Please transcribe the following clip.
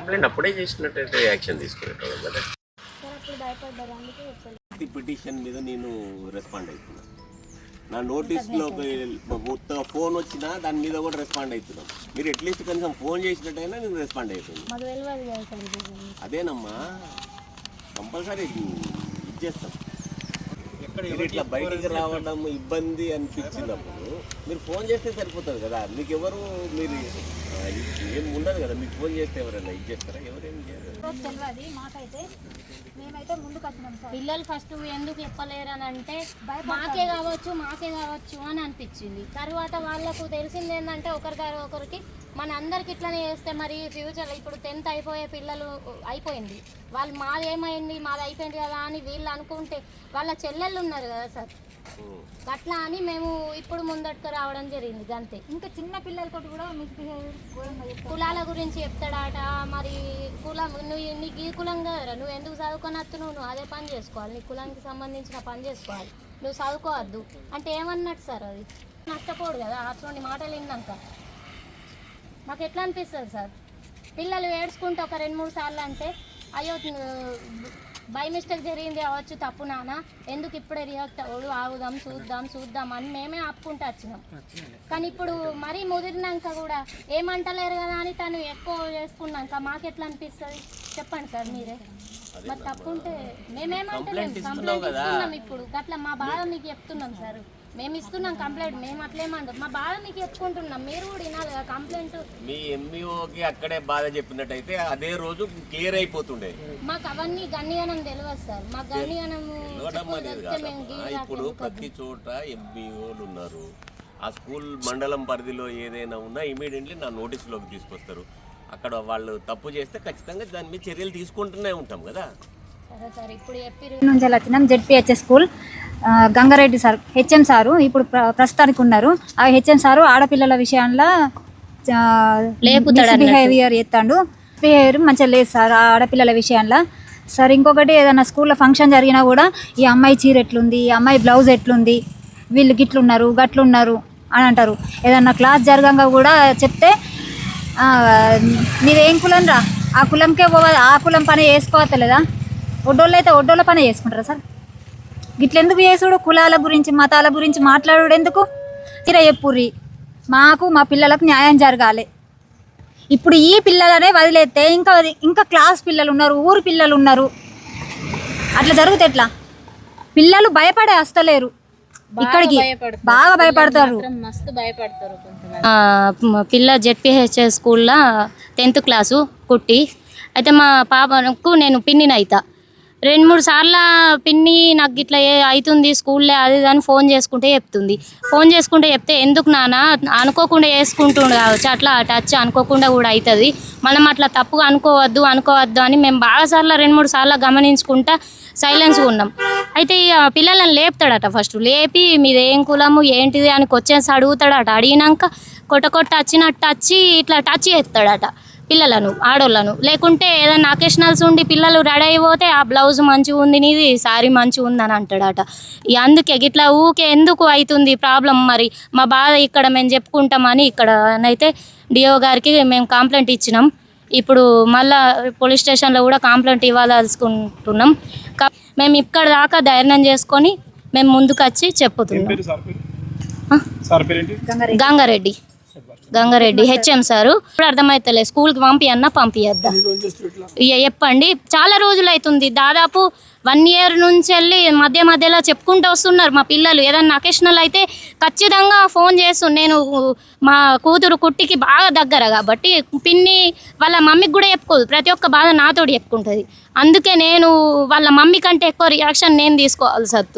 Complaint అప్పుడే చేసినట్టయితే action తీసుకునేటోళ్ళం కదా. పిటిషన్ మీద నేను రెస్పాండ్ అవుతున్నా నా నోటీస్లో మొత్తం ఫోన్ వచ్చినా దాని మీద కూడా రెస్పాండ్ అవుతున్నాం మీరు అట్లీస్ట్ కనీసం ఫోన్ చేసినట్టయినా నేను రెస్పాండ్ అవుతుంది. అదేనమ్మా కంపల్సరీ ఇచ్చేస్తాం. మీరు ఇట్లా బయటికి రావడం ఇబ్బంది అనిపించినప్పుడు మీరు ఫోన్ చేస్తే సరిపోతుంది కదా. మీకు ఎవరు మీరు ఏం ఉండదు కదా. మీకు ఫోన్ చేస్తే ఎవరైనా ఇచ్చేస్తారా ఎవరేం చేయరు. తెలియదు మాకైతే మేమైతే ముందుకు వచ్చినాం సార్. పిల్లలు ఫస్ట్ ఎందుకు చెప్పలేరు అని అంటే మాకే కావచ్చు మాకే కావచ్చు అని అనిపించింది. తర్వాత వాళ్ళకు తెలిసింది ఏంటంటే ఒకరి ఒకరికి మన అందరికి ఇట్లనే చేస్తే మరి ఫ్యూచర్ ఇప్పుడు టెన్త్ అయిపోయే పిల్లలు అయిపోయింది. వాళ్ళు మాది ఏమైంది మాది అయిపోయింది కదా అని వీళ్ళు అనుకుంటే వాళ్ళ చెల్లెళ్ళు ఉన్నారు కదా సార్. అట్లా అని మేము ఇప్పుడు ముందట్టుకు రావడం జరిగింది అంతే ఇంకా చిన్న పిల్లలతో కూడా కులాల గురించి చెప్తాడట మరి కులం నువ్వు నీకు ఈ కులం కదరా నువ్వు ఎందుకు చదువుకొని వస్తున్నావు నువ్వు అదే పని చేసుకోవాలి నీ కులానికి సంబంధించిన పని చేసుకోవాలి. నువ్వు చదువుకోవద్దు. అంటే ఏమన్నట్టు సార్ అది? నష్టపోడు కదా అట్లాంటి మాటలు విన్నాక. మాకు ఎట్లా అనిపిస్తుంది సార్? పిల్లలు ఏడ్చుకుంటే ఒక రెండు మూడు సార్లు అంటే అయ్యో బై మిస్టేక్ జరిగింది అవ్వచ్చు తప్పు నాన్న. ఎందుకు ఇప్పుడే రియాక్ట్ అవ్వడు? ఆగుదాం చూద్దాం చూద్దాం అని మేమే ఆపుకుంటూ వచ్చినాం. కానీ ఇప్పుడు మరీ ముదిరినాక కూడా ఏమంటలేరు కదా అని తను ఎక్కువ చేసుకున్నాక మాకు ఎట్లా అనిపిస్తుంది? చెప్పండి సార్ మీరే. మరి తప్పు ఉంటే మేమేమంటలేము కంప్లైంట్ ఇస్తున్నాం ఇప్పుడు. గట్లా మా బాధ మీకు చెప్తున్నాం సార్. మేము ఇస్తున్నాం కంప్లైంట్ మేము అట్లేమంటాం మా బాధ మీకు చెప్పుకుంటున్నాం. మీరు కూడా వినాలి కదా కంప్లైంట్. మీ ఎంఈఓకి అక్కడే బాధ చెప్పినట్టయితే అదే రోజు క్లియర్ అయిపోతుండే. మాకు అవన్నీ గన్నిగనం తెలియదు సార్. మాకు అనేది కాదమ్మా ఇప్పుడు ప్రతి చోట ఎంబీఓలు ఉన్నారు. ఆ స్కూల్ మండలం పరిధిలో ఏదైనా ఉన్నా ఇమీడియట్లీ నా నోటీసులోకి తీసుకొస్తారు. అక్కడ వాళ్ళు తప్పు చేస్తే ఖచ్చితంగా దాని మీద చర్యలు తీసుకుంటూనే ఉంటాం కదా. సరే ఇప్పుడు నుంచి వచ్చినాం ZPHS school. Gangareddy sir HM sir ఇప్పుడు ప్ర- ప్రస్తుతానికి ఉన్నారు. ఆ హెచ్ఎం సారు ఆడపిల్లల విషయంలో బిహేవియర్ ఎత్తాడు బిహేవియర్ మంచిగా లేదు సార్ ఆ ఆడపిల్లల విషయంలో. సార్ ఇంకొకటి ఏదైనా స్కూల్లో ఫంక్షన్ జరిగినా కూడా ఈ అమ్మాయి చీర ఎట్లుంది ఈ అమ్మాయి బ్లౌజ్ ఎట్లుంది వీళ్ళు గిట్లున్నారు గట్లున్నారు అని అంటారు. ఏదన్నా క్లాస్ జరగంగా కూడా చెప్తే మీరేం కులం రా? ఆ కులంకే పోవాలి ఆ కులం పని చేసుకోవట్లేదా? ఒడ్డోళ్ళు అయితే ఒడ్డోళ్ళ పని చేసుకుంటారా సార్? గిట్లెందుకు చేసుడు? కులాల గురించి మతాల గురించి మాట్లాడు ఎందుకు? తీర చెప్పుర్రి మాకు మా పిల్లలకు న్యాయం జరగాలి. ఇప్పుడు ఈ పిల్లలనే వదిలేస్తే ఇంకా ఇంకా క్లాస్ పిల్లలు ఉన్నారు ఊరు పిల్లలు ఉన్నారు అట్లా జరిగితే ఎట్లా? పిల్లలు భయపడే వస్తలేరు ఇక్కడికి బాగా భయపడతారు. మస్తు భయపడతారు పిల్ల జెడ్పిహెచ్ఎస్ స్కూల్లో టెన్త్ క్లాసు కుట్టి అయితే మా పాపకు నేను పిన్నిని అవుతా రెండు మూడు సార్ల పిన్ని నాకు ఇట్లా ఏ అవుతుంది స్కూల్లో అది అని ఫోన్ చేసుకుంటే చెప్తుంది. ఫోన్ చేసుకుంటే చెప్తే ఎందుకు నాన్న అనుకోకుండా చేసుకుంటుండు కావచ్చు అట్లా టచ్ అనుకోకుండా కూడా అవుతుంది. మనం అట్లా తప్పుగా అనుకోవద్దు అనుకోవద్దు అని మేము బాగా సార్లు రెండు మూడు సార్లు గమనించుకుంటా సైలెన్స్గా ఉన్నాం. అయితే ఇక పిల్లలను లేపుతాడట ఫస్ట్ లేపి మీది ఏం కులము ఏంటిది అని కొచ్చేసి అడుగుతాడట. అడిగినాక కొట్ట కొట్ట వచ్చినట్టు వచ్చి ఇట్లా టచ్ చేస్తాడట. పిల్లలను ఆడోళ్ళను. లేకుంటే ఏదైనా అకేషనల్స్ ఉండి పిల్లలు రెడీ అయిపోతే ఆ బ్లౌజ్ మంచిగా ఉంది నీది సారీ మంచిగా ఉంది అని అంటాడట. అందుకే ఇట్లా ఊకే ఎందుకు అవుతుంది ప్రాబ్లం మరి? మా బాధ ఇక్కడ మేము చెప్పుకుంటామని ఇక్కడ అయితే డిఓ గారికి మేము కంప్లైంట్ ఇచ్చినాం. ఇప్పుడు మళ్ళా పోలీస్ స్టేషన్లో కూడా కంప్లైంట్ ఇవ్వాలనుకుంటున్నాం. కా- మేము ఇక్కడ దాకా ధైర్యం చేసుకొని మేము ముందుకు వచ్చి చెప్పుతున్నాం. ఆ? గంగారెడ్డి. Gangareddy HM sir. ఇప్పుడు అర్థమవుతలే స్కూల్కి పంపి అన్న పంపియద్దా ఇక చెప్పండి. చాలా రోజులు అవుతుంది దాదాపు వన్ ఇయర్ నుంచి వెళ్ళి మధ్య మధ్యలో చెప్పుకుంటూ వస్తున్నారు మా పిల్లలు. ఏదన్నా అకేషనల్ అయితే ఖచ్చితంగా ఫోన్ చేస్తు నేను మా కూతురు కుట్టికి బాగా దగ్గర కాబట్టి పిన్ని వాళ్ళ మమ్మీకి కూడా చెప్పుకోదు. ప్రతి ఒక్క బాధ నాతోటి చెప్పుకుంటుంది. అందుకే నేను వాళ్ళ మమ్మీ కంటే ఎక్కువ రియాక్షన్ నేను తీసుకోవాల్సి వస్తుంది.